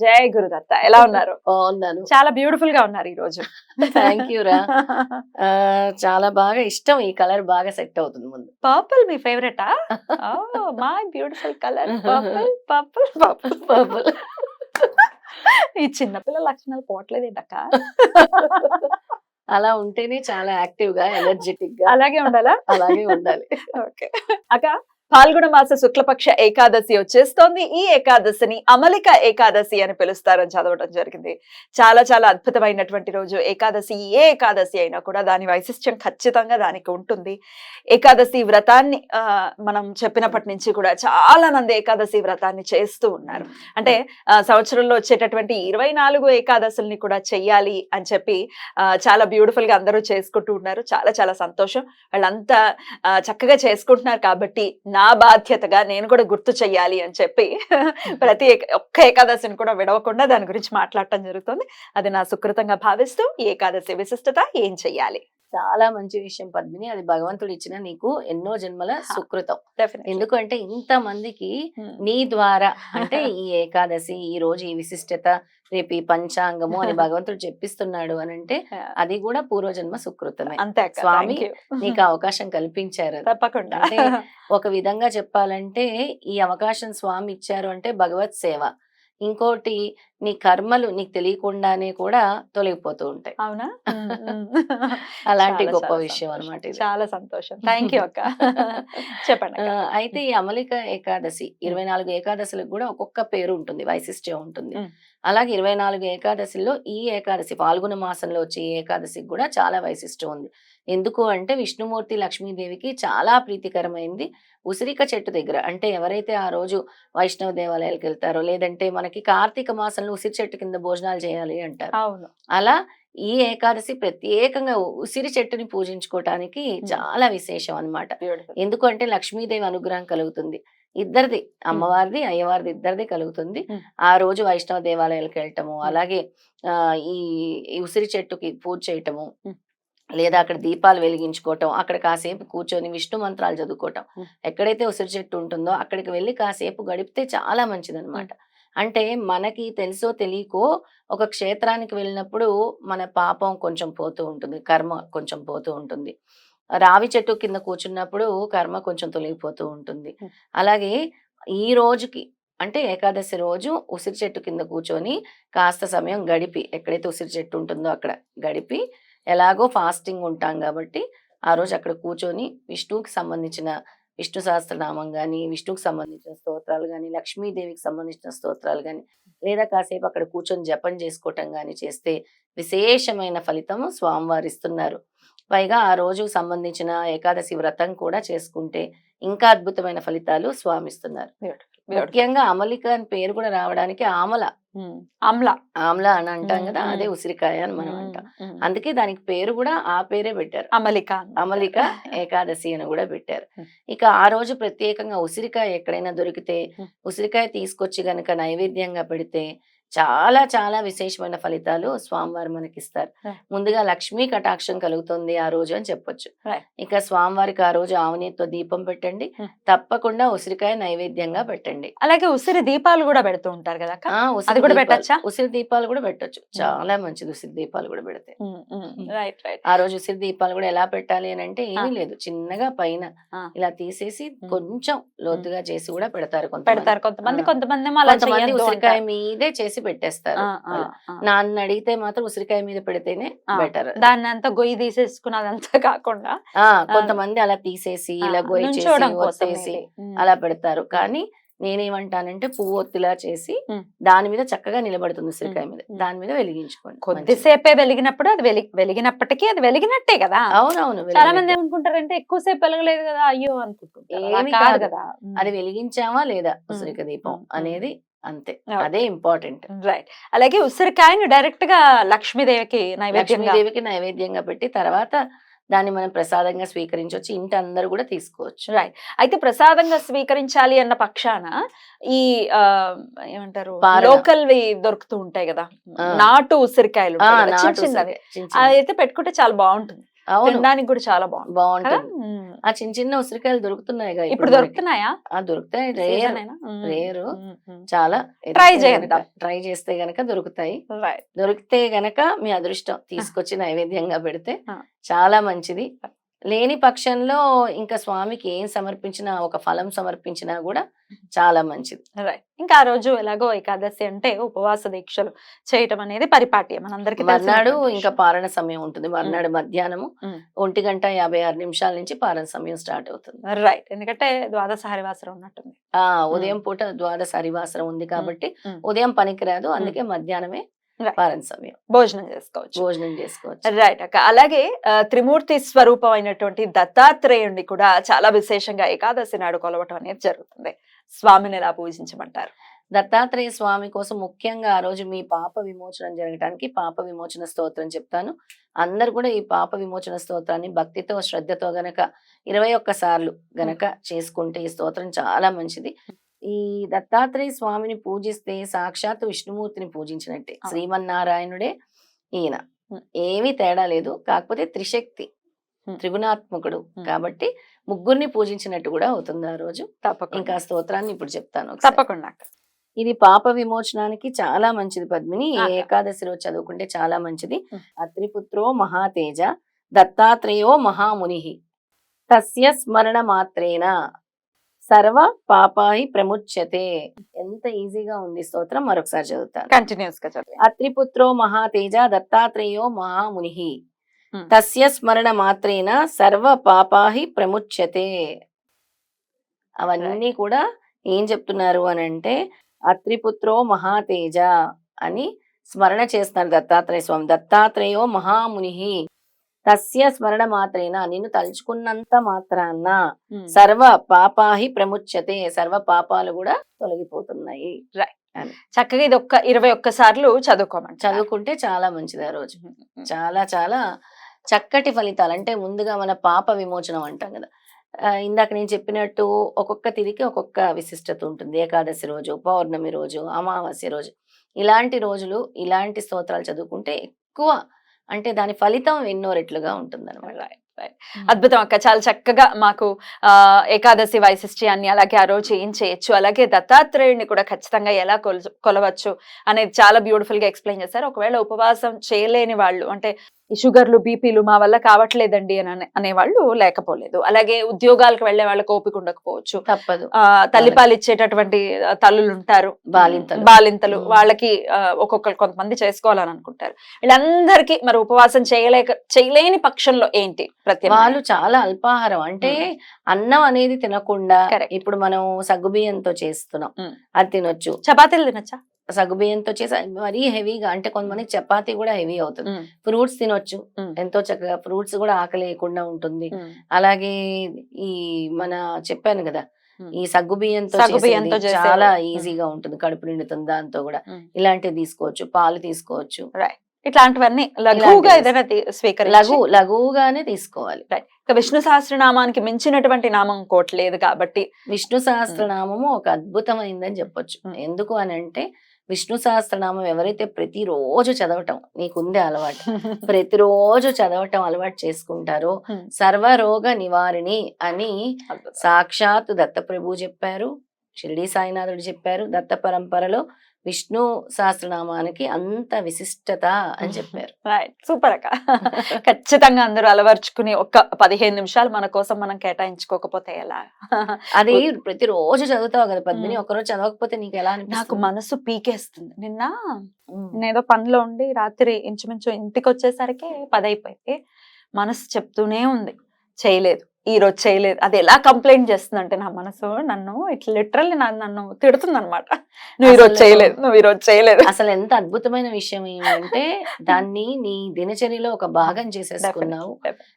జై గురుదత్త. ఎలా ఉన్నారు? బాగున్నాను. చాలా బ్యూటిఫుల్గా ఉన్నారు ఈ రోజు. థ్యాంక్ యూ రా చాలా బాగా ఇష్టం. ఈ కలర్ బాగా సెట్ అవుతుంది ముందు. పర్పుల్ మీ ఫేవరెటా my beautiful colour purple purple purple Purple. ఈ చిన్నపిల్ల లక్షణాలు పోవట్లేదు ఏంటక్క అలా ఉంటేనే చాలా యాక్టివ్గా ఎనర్జెటిక్గా అలాగే ఉండాలా? అలాగే ఉండాలి. ఓకే. అక్క పాల్గొన మాస శుక్లపక్ష ఏకాదశి వచ్చేస్తోంది. ఈ ఏకాదశిని అమలిక ఏకాదశి అని పిలుస్తారని చదవడం జరిగింది. చాలా చాలా అద్భుతమైనటువంటి రోజు. ఏకాదశి ఏ ఏకాదశి అయినా కూడా దాని వైశిష్ట్యం ఖచ్చితంగా దానికి ఉంటుంది. ఏకాదశి వ్రతాన్ని మనం చెప్పినప్పటి నుంచి కూడా చాలా మంది ఏకాదశి వ్రతాన్ని చేస్తూ ఉన్నారు. అంటే సంవత్సరంలో వచ్చేటటువంటి ఇరవై నాలుగు ఏకాదశుల్ని కూడా చెయ్యాలి అని చెప్పి చాలా బ్యూటిఫుల్గా అందరూ చేసుకుంటూ ఉన్నారు. చాలా చాలా సంతోషం. వాళ్ళంతా చక్కగా చేసుకుంటున్నారు కాబట్టి నా బాధ్యతగా నేను కూడా గుర్తు చెయ్యాలి అని చెప్పి ప్రతి ఒక్క ఏకాదశిని కూడా విడవకుండా దాని గురించి మాట్లాడటం జరుగుతుంది. అది నా సుకృతంగా భావిస్తూ ఏకాదశి విశిష్టత ఏం చెయ్యాలి? చాలా మంచి విషయం పద్మిని అది భగవంతుడు ఇచ్చిన నీకు ఎన్నో జన్మల సుకృతం. ఎందుకంటే ఇంత మందికి నీ ద్వారా అంటే ఈ ఏకాదశి ఈ రోజు ఈ విశిష్టత రేపు ఈ పంచాంగము అని భగవంతుడు చెప్పిస్తున్నాడు అని అంటే అది కూడా పూర్వజన్మ సుకృతమే. అంతే స్వామి. నీకు అవకాశం కల్పించారు. తప్పకుండా. అంటే ఒక విధంగా చెప్పాలంటే ఈ అవకాశం స్వామి ఇచ్చారు అంటే భగవత్ సేవ. ఇంకోటి నీ కర్మలు నీకు తెలియకుండానే కూడా తొలగిపోతూ ఉంటాయి అవునా. అలాంటి గొప్ప విషయం. అనమాట చాలా సంతోషం థ్యాంక్ యూ అక్క చెప్పండి. అయితే ఈ అమలిక ఏకాదశి ఇరవై నాలుగు ఏకాదశులకు కూడా ఒక్కొక్క పేరు ఉంటుంది వైశిష్ట్యం ఉంటుంది. అలాగే ఇరవై నాలుగు ఏకాదశిలో ఈ ఏకాదశి పాల్గొన మాసంలో వచ్చే ఈ ఏకాదశికి కూడా చాలా వైశిష్ట్యం ఉంది ఎందుకు అంటే విష్ణుమూర్తి లక్ష్మీదేవికి చాలా ప్రీతికరమైంది. ఉసిరిక చెట్టు దగ్గర అంటే ఎవరైతే ఆ రోజు వైష్ణవ దేవాలయాలకు వెళ్తారో లేదంటే మనకి కార్తీక మాసంలో ఉసిరి చెట్టు కింద భోజనాలు చేయాలి అంటారు. అవును. అలా ఈ ఏకాదశి ప్రత్యేకంగా ఉసిరి చెట్టుని పూజించుకోవటానికి చాలా విశేషం అన్నమాట. బ్యూటిఫుల్. ఎందుకంటే లక్ష్మీదేవి అనుగ్రహం కలుగుతుంది. ఇద్దరిది అమ్మవారిది అయ్యవారిది ఇద్దరిది కలుగుతుంది. ఆ రోజు వైష్ణవ దేవాలయాలకు వెళ్ళటము అలాగే ఆ ఈ ఉసిరి చెట్టుకి పూజ చేయటము. లేదా అక్కడ దీపాలు వెలిగించుకోవటం అక్కడ కాసేపు కూర్చొని విష్ణు మంత్రాలు చదువుకోవటం. ఎక్కడైతే ఉసిరి చెట్టు ఉంటుందో అక్కడికి వెళ్ళి కాసేపు గడిపితే చాలా మంచిదన్నమాట. అంటే మనకి తెలుసో తెలియకో ఒక క్షేత్రానికి వెళ్ళినప్పుడు మన పాపం కొంచెం పోతూ ఉంటుంది కర్మ కొంచెం పోతూ ఉంటుంది. రావి చెట్టు కింద కూర్చున్నప్పుడు కర్మ కొంచెం తొలగిపోతూ ఉంటుంది. అలాగే ఈ రోజుకి అంటే ఏకాదశి రోజు ఉసిరి చెట్టు కింద కూర్చొని కాస్త సమయం గడిపి ఎక్కడైతే ఉసిరి చెట్టు ఉంటుందో అక్కడ గడిపి ఎలాగో ఫాస్టింగ్ ఉంటాం కాబట్టి ఆ రోజు అక్కడ కూర్చొని విష్ణువుకి సంబంధించిన విష్ణు సహస్రనామం కానీ విష్ణువుకి సంబంధించిన స్తోత్రాలు కానీ లక్ష్మీదేవికి సంబంధించిన స్తోత్రాలు కానీ లేదా కాసేపు అక్కడ కూర్చొని జపం చేసుకోవటం కానీ చేస్తే విశేషమైన ఫలితం స్వామివారు ఇస్తున్నారు. పైగా ఆ రోజు సంబంధించిన ఏకాదశి వ్రతం కూడా చేసుకుంటే ఇంకా అద్భుతమైన ఫలితాలు స్వామిస్తున్నారు ముఖ్యంగా అమలిక అని పేరు కూడా రావడానికి ఆమల. అమ్లా. ఆమ్ల అని అంటాం కదా. అదే ఉసిరికాయ అని మనం అంటాం. అందుకే దానికి పేరు కూడా ఆ పేరే పెట్టారు. అమలిక అమలిక ఏకాదశి అని కూడా పెట్టారు. ఇక ఆ రోజు ప్రత్యేకంగా ఉసిరికాయ ఎక్కడైనా దొరికితే. ఉసిరికాయ తీసుకొచ్చి గనక నైవేద్యంగా పెడితే చాలా చాలా విశేషమైన ఫలితాలు స్వామివారు మనకిస్తారు. ముందుగా లక్ష్మీ కటాక్షం కలుగుతుంది ఆ రోజు అని చెప్పొచ్చు. ఇక స్వామివారికి ఆ రోజు ఆవునేతో దీపం పెట్టండి. తప్పకుండా ఉసిరికాయ నైవేద్యంగా పెట్టండి అలాగే ఉసిరి దీపాలు కూడా పెడుతూ ఉంటారు కదా అది కూడా పెట్టచ్చా? ఉసిరి దీపాలు కూడా పెట్టొచ్చు చాలా మంచిది ఉసిరి దీపాలు కూడా పెడితే రైట్ రైట్ ఆ రోజు ఉసిరి దీపాలు కూడా ఎలా పెట్టాలి అని అంటే ఏమీ లేదు చిన్నగా పైన. ఇలా తీసేసి. కొంచెం లోతుగా చేసి కూడా పెడతారు కొంతమంది పెడతారు కొంతమంది. కొంతమంది ఉసిరికాయ. మీదే చేసి పెట్టేస్తారు వాళ్ళు. ఆ. నన్ను అడిగితే మాత్రం ఉసిరికాయ మీద పెడితేనే. బెటర్ దాన్ని అంతా గొయ్యి తీసేసుకున్నదంతా కాకుండా కొంతమంది అలా తీసేసి ఇలా గొయ్యి చేసి. అలా పెడతారు కానీ నేనేమంటానంటే పువ్వు ఒత్తిలా చేసి. దాని మీద చక్కగా నిలబడుతుంది ఉసిరికాయ మీద. దాని మీద వెలిగించుకోండి. కొద్దిసేపే వెలిగినప్పుడు అది వెలి వెలిగినప్పటికీ అది వెలిగినట్టే కదా అవునవును చాలా మంది. ఏమనుకుంటారంటే ఎక్కువసేపు వెలగలేదు కదా అయ్యో కాదు కాదు. అది వెలిగించామా లేదా ఉసిరిక దీపం. అనేది అంతే. అదే ఇంపార్టెంట్. రైట్. అలాగే ఉసిరికాయను డైరెక్ట్గా లక్ష్మీదేవికి లక్ష్మీదేవికి నైవేద్యంగా పెట్టి తర్వాత దాన్ని మనం ప్రసాదంగా స్వీకరించవచ్చు ఇంటి అందరూ కూడా తీసుకోవచ్చు. రైట్. అయితే ప్రసాదంగా స్వీకరించాలి అన్న పక్షాన ఈ ఏమంటారు. లోకల్ వి దొరుకుతూ ఉంటాయి కదా. నాటు ఉసిరికాయలు అయితే పెట్టుకుంటే చాలా బాగుంటుంది. తినడానికి కూడా చాలా బాగుంటుంది. కదా? బాగుంటుంది. ఆ చిన్న చిన్న ఉసిరికాయలు దొరుకుతున్నాయి ఇప్పుడు దొరుకుతున్నాయా? ఆ దొరుకుతాయి. రేర్. చాలా Try చేద్దాం. ట్రై చేస్తే గనక దొరుకుతాయి. దొరికితే గనక మీ అదృష్టం. తీసుకొచ్చి నైవేద్యంగా పెడితే. చాలా మంచిది. లేని పక్షంలో ఇంకా స్వామికి ఏం సమర్పించినా ఒక ఫలం సమర్పించినా కూడా చాలా మంచిది. రైట్. ఇంకా ఆ రోజు ఎలాగో ఏకాదశి అంటే ఉపవాస దీక్షలు చేయటం అనేది పరిపాటి మనందరికి మర్నాడు ఇంకా పారణ సమయం ఉంటుంది. మర్నాడు మధ్యాహ్నము. ఒంటి గంట యాభై ఆరు నిమిషాల నుంచి పారణ సమయం స్టార్ట్ అవుతుంది. రైట్. ఎందుకంటే ద్వాదశ హరివాసరం ఉన్నట్టుంది. ఆ ఉదయం పూట ద్వాదశ హరివాసరం ఉంది కాబట్టి. ఉదయం పనికిరాదు అందుకే మధ్యాహ్నమే సమయం. భోజనం చేసుకోవచ్చు. భోజనం చేసుకోవచ్చు. రైట్ అక్క. అలాగే త్రిమూర్తి స్వరూపం అయినటువంటి దత్తాత్రేయుడిని కూడా చాలా విశేషంగా ఏకాదశి నాడు కొలవటం అనేది జరుగుతుంది. స్వామిని ఎలా పూజించమంటారు? దత్తాత్రేయ స్వామి కోసం ముఖ్యంగా ఆ రోజు మీ పాప విమోచనం జరగడానికి పాప విమోచన స్తోత్రం చెప్తాను. అందరు కూడా ఈ పాప విమోచన స్తోత్రాన్ని భక్తితో శ్రద్ధతో గనక ఇరవై ఒక్క సార్లు గనక చేసుకుంటే ఈ స్తోత్రం చాలా మంచిది. ఈ దత్తాత్రేయ స్వామిని పూజిస్తే సాక్షాత్ విష్ణుమూర్తిని పూజించినట్టే. శ్రీమన్నారాయణుడే ఈయన. ఏమీ తేడా లేదు కాకపోతే త్రిశక్తి. త్రిగుణాత్మకుడు. కాబట్టి ముగ్గురిని పూజించినట్టు కూడా అవుతుంది ఆ రోజు తప్పకుండా ఇంకా స్తోత్రాన్ని ఇప్పుడు చెప్తాను. తప్పకుండా ఇది పాప విమోచనానికి చాలా మంచిది పద్మిని. ఏకాదశి రోజు చదువుకుంటే చాలా మంచిది. అత్రిపుత్రో మహాతేజ దత్తాత్రేయో మహాముని తస్య స్మరణ మాత్రేన సర్వ పాపాహి ప్రముచ్యతే. ఎంత ఈజీగా ఉంది స్తోత్రం మరొకసారి చదువుతాను. కంటిన్యూస్గా చదివి. అత్రిపుత్రో మహాతేజ దత్తాత్రేయో మహాముని ఉం. తస్య స్మరణ మాత్రేన సర్వ పాపాహి ప్రముచ్యతే. అవన్నీ కూడా ఏం చెప్తున్నారు అని అంటే అత్రిపుత్రో మహాతేజ అని స్మరణ చేస్తున్నారు దత్తాత్రేయ స్వామి. దత్తాత్రేయో మహాముని తస్య స్మరణ మాత్రేన నిన్ను తలుచుకున్నంత మాత్రాన్న ఉమ్. సర్వ పాపాహి ప్రముచ్యతే సర్వ పాపాలు కూడా తొలగిపోతున్నాయి. చక్కగా ఇది ఒక్క ఇరవై ఒక్క సార్లు చదువుకోమంటారు. చదువుకుంటే చాలా మంచిది ఆ రోజు. చాలా చాలా చక్కటి ఫలితాలు. అంటే ముందుగా మన పాప విమోచనం అంటాం కదా. ఇందాక నేను చెప్పినట్టు ఒక్కొక్క తిరిగి ఒక్కొక్క విశిష్టత ఉంటుంది. ఏకాదశి రోజు పౌర్ణమి రోజు అమావాస్య రోజు. ఇలాంటి రోజులు ఇలాంటి స్తోత్రాలు చదువుకుంటే ఎక్కువ అంటే దాని ఫలితం ఎన్నో రెట్లుగా ఉంటుంది Right, right. అద్భుతం అక్క. చాలా చక్కగా మాకు ఆ ఏకాదశి వైశిష్ట్యాన్ని అలాగే ఆ రోజు ఏం చేయొచ్చు అలాగే దత్తాత్రేయుడిని కూడా ఖచ్చితంగా ఎలా కొల కొలవచ్చు అనేది చాలా బ్యూటిఫుల్గా ఎక్స్ప్లెయిన్ చేశారు. ఒకవేళ ఉపవాసం చేయలేని వాళ్ళు అంటే ఈ షుగర్లు బీపీలు మా వల్ల కావట్లేదండి అని అనే- అనేవాళ్ళు లేకపోలేదు. అలాగే ఉద్యోగాలకు వెళ్ళే వాళ్ళకి ఓపిక ఉండకపోవచ్చు. తప్పదు. ఆ తల్లిపాలు ఇచ్చేటటువంటి తల్లులు ఉంటారు బాలింతలు. బాలింతలు. వాళ్ళకి ఒక్కొక్కరు కొంతమంది చేసుకోవాలని అనుకుంటారు. వీళ్ళందరికీ మరి ఉపవాసం చేయలేక చేయలేని పక్షంలో ఏంటి ప్రత్యేక వాళ్ళు చాలా అల్పాహారం. అంటే అన్నం అనేది తినకుండా. ఇప్పుడు మనం సగ్గుబియ్యంతో చేస్తున్నాం. అది తినొచ్చు. చపాతీలు తినచ్చా? సగ్గుబియ్యంతో చేసి మరీ హెవీగా అంటే కొంతమందికి చపాతీ కూడా హెవీ అవుతుంది ఫ్రూట్స్ తినొచ్చు. ఎంతో చక్కగా ఫ్రూట్స్ కూడా ఆకలి లేకుండా ఉంటుంది అలాగే ఈ మన చెప్పాను కదా. ఈ సగ్గు బియ్యంతో సగ్గు బియ్యంతో. చాలా. ఈజీగా ఉంటుంది కడుపు నిండుతుంది దాంతో కూడా. ఇలాంటివి తీసుకోవచ్చు పాలు తీసుకోవచ్చు ఇట్లాంటివన్నీ లఘువుగా. ఏదైనా స్వీకరించి లఘు లఘువుగానే తీసుకోవాలి ఇక విష్ణు సహస్రనామానికి మించినటువంటి నామం ఇంకోటి లేదు కాబట్టి విష్ణు సహస్రనామము ఒక అద్భుతమైందని చెప్పొచ్చు. ఎందుకు అని అంటే విష్ణు సహస్రనామం ఎవరైతే ప్రతిరోజు చదవటం నీకుందే అలవాటు. ప్రతిరోజు చదవటం అలవాటు చేసుకుంటారో. సర్వరోగ నివారిణి అని సాక్షాత్ దత్తప్రభు చెప్పారు. షిరిడి సాయినాథుడు చెప్పారు దత్త పరంపరలో విష్ణు సహస్రనామానికి అంత విశిష్టత అని చెప్పారు. రైట్ సూపర్ అక్క. ఖచ్చితంగా అందరూ అలవర్చుకుని ఒక్క పదిహేను నిమిషాలు మన కోసం మనం కేటాయించుకోకపోతే ఎలా? అది ప్రతిరోజు చదువుతావు కదా పద్మిని. ఒకరోజు చదవకపోతే నీకు ఎలా నాకు మనసు పీకేస్తుంది. నిన్న. నేనేదో పనిలో ఉండి రాత్రి ఇంచుమించు ఇంటికి వచ్చేసరికి పది అయిపోయింది మనసు చెప్తూనే ఉంది. చేయలేదు. ఈ రోజు చేయలేదు. అది ఎలా కంప్లైంట్ చేస్తుంది అంటే నా మనసు నన్ను ఇట్లా లిటరల్లీ నన్ను తిడుతుంది అనమాట నువ్వు ఈ రోజు అసలు- చేయలేదు నువ్వు ఈ రోజు చేయలేదు. అసలు ఎంత అద్భుతమైన విషయం ఏమంటే దాన్ని నీ దినచర్యలో ఒక భాగం చేసేసుకున్నావు.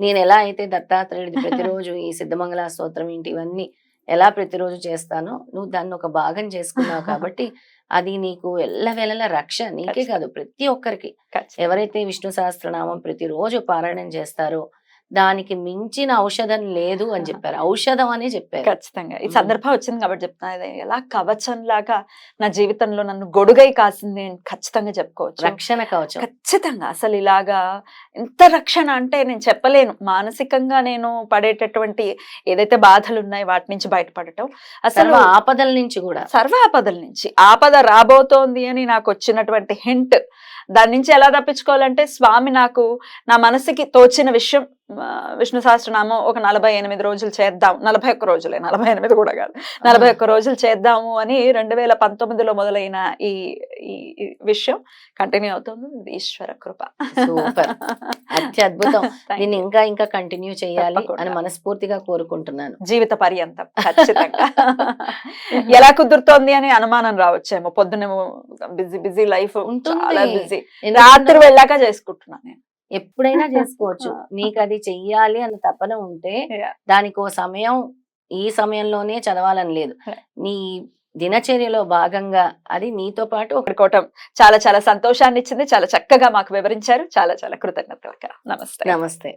నేను ఎలా అయితే దత్తాత్రేయుడి ప్రతిరోజు ఈ సిద్ధమంగళ స్తోత్రం ఏంటి ఇవన్నీ ఎలా ప్రతిరోజు చేస్తానో నువ్వు దాన్ని ఒక భాగం చేసుకున్నావు కాబట్టి అది నీకు ఎల్లవేళలా రక్ష నీకే. కాదు ప్రతి ఒక్కరికి. ఎవరైతే విష్ణు సహస్రనామం ప్రతిరోజు పారాయణం చేస్తారో దానికి మించిన ఔషధం లేదు అని చెప్పారు. ఔషధం అని చెప్పారు. ఖచ్చితంగా. ఈ. సందర్భం వచ్చింది కాబట్టి చెప్తున్నా. ఎలా కవచం లాగా నా జీవితంలో నన్ను గొడుగై కాసింది నేను ఖచ్చితంగా చెప్పుకోవచ్చు. రక్షణ కవచం. ఖచ్చితంగా. అసలు ఇలాగా ఎంత రక్షణ అంటే నేను చెప్పలేను. మానసికంగా నేను పడేటటువంటి ఏదైతే బాధలు ఉన్నాయో వాటి నుంచి బయటపడటం. అసలు ఆపదల నుంచి కూడా. సర్వ ఆపదల నుంచి. ఆపద రాబోతోంది అని నాకు వచ్చినటువంటి హింట్ దాని నుంచి ఎలా తప్పించుకోవాలంటే స్వామి నాకు నా మనసుకి తోచిన విషయం విష్ణు సహస్రనామం ఒక నలభై ఎనిమిది రోజులు చేద్దాం. నలభై ఒక్క రోజులే నలభై ఎనిమిది కూడా కాదు. నలభై ఒక్క రోజులు చేద్దాము అని రెండు వేల పంతొమ్మిదిలో మొదలైన ఈ ఈ విషయం కంటిన్యూ అవుతుంది. ఈశ్వర కృప. Super. అత్యద్భుతం. దీన్ని you. ఇంకా ఇంకా కంటిన్యూ చేయాలి. అని మనస్ఫూర్తిగా కోరుకుంటున్నాను. జీవిత పర్యంతం ఖచ్చితంగా. ఎలా కుదురుతోంది అని అనుమానం రావచ్చేమో. పొద్దున బిజీ బిజీ లైఫ్ ఉంటుంది. బిజీ. రాత్రి వెళ్ళాక చేసుకుంటున్నాను నేను. ఎప్పుడైనా చేసుకోవచ్చు నీకు అది చెయ్యాలి అన్న తపన ఉంటే. దానికి ఓ సమయం ఈ సమయంలోనే చదవాలని లేదు. నీ దినచర్యలో భాగంగా అది నీతో పాటు ఒక ఒకరికోవటం చాలా చాలా సంతోషాన్ని ఇచ్చింది చాలా చక్కగా మాకు వివరించారు చాలా చాలా కృతజ్ఞతలు. నమస్తే నమస్తే